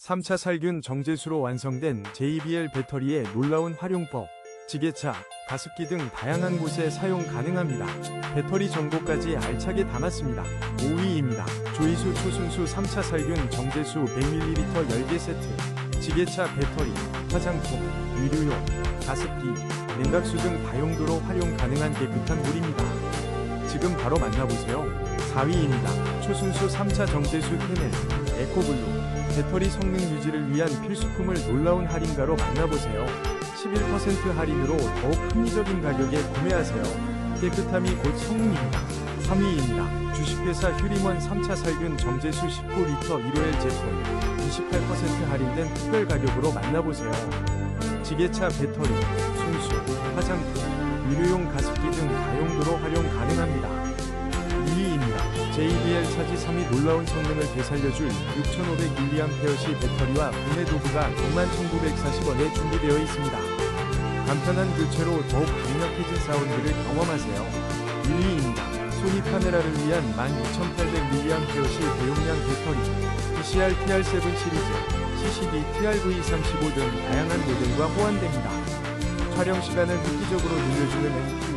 3차 살균 정제수로 완성된 JBL 배터리의 놀라운 활용법. 지게차, 가습기 등 다양한 곳에 사용 가능합니다. 배터리 정보까지 알차게 담았습니다. 5위입니다. 조이수 초순수 3차 살균 정제수 100ml 10개 세트. 지게차 배터리, 화장품, 의류용, 가습기, 냉각수 등 다용도로 활용 가능한 깨끗한 물입니다. 지금 바로 만나보세요. 4위입니다. 초순수 3차 정제수 테넬, 에코블루. 배터리 성능 유지를 위한 필수품을 놀라운 할인가로 만나보세요. 11% 할인으로 더욱 합리적인 가격에 구매하세요. 깨끗함이 곧 성능입니다. 3위입니다. 주식회사 휴림원 3차 살균 정제수 19L 1호L 제품 28% 할인된 특별 가격으로 만나보세요. 지게차 배터리, 순수, 화장품, 의료용 가습기 등 다용도로 활용 가능합니다. 2위입니다. JBL 차지 3위 놀라운 성능을 되살려줄 6500mAh 배터리와 구매 도구가 61,940원에 준비되어 있습니다. 간편한 교체로 더욱 강력해진 사운드를 경험하세요. 1위입니다. 소니 카메라를 위한 12800mAh 대용량 배터리 PCR TR7 시리즈, CCD TRV35 등 다양한 모델과 호환됩니다. 촬영 시간을 획기적으로 늘려주는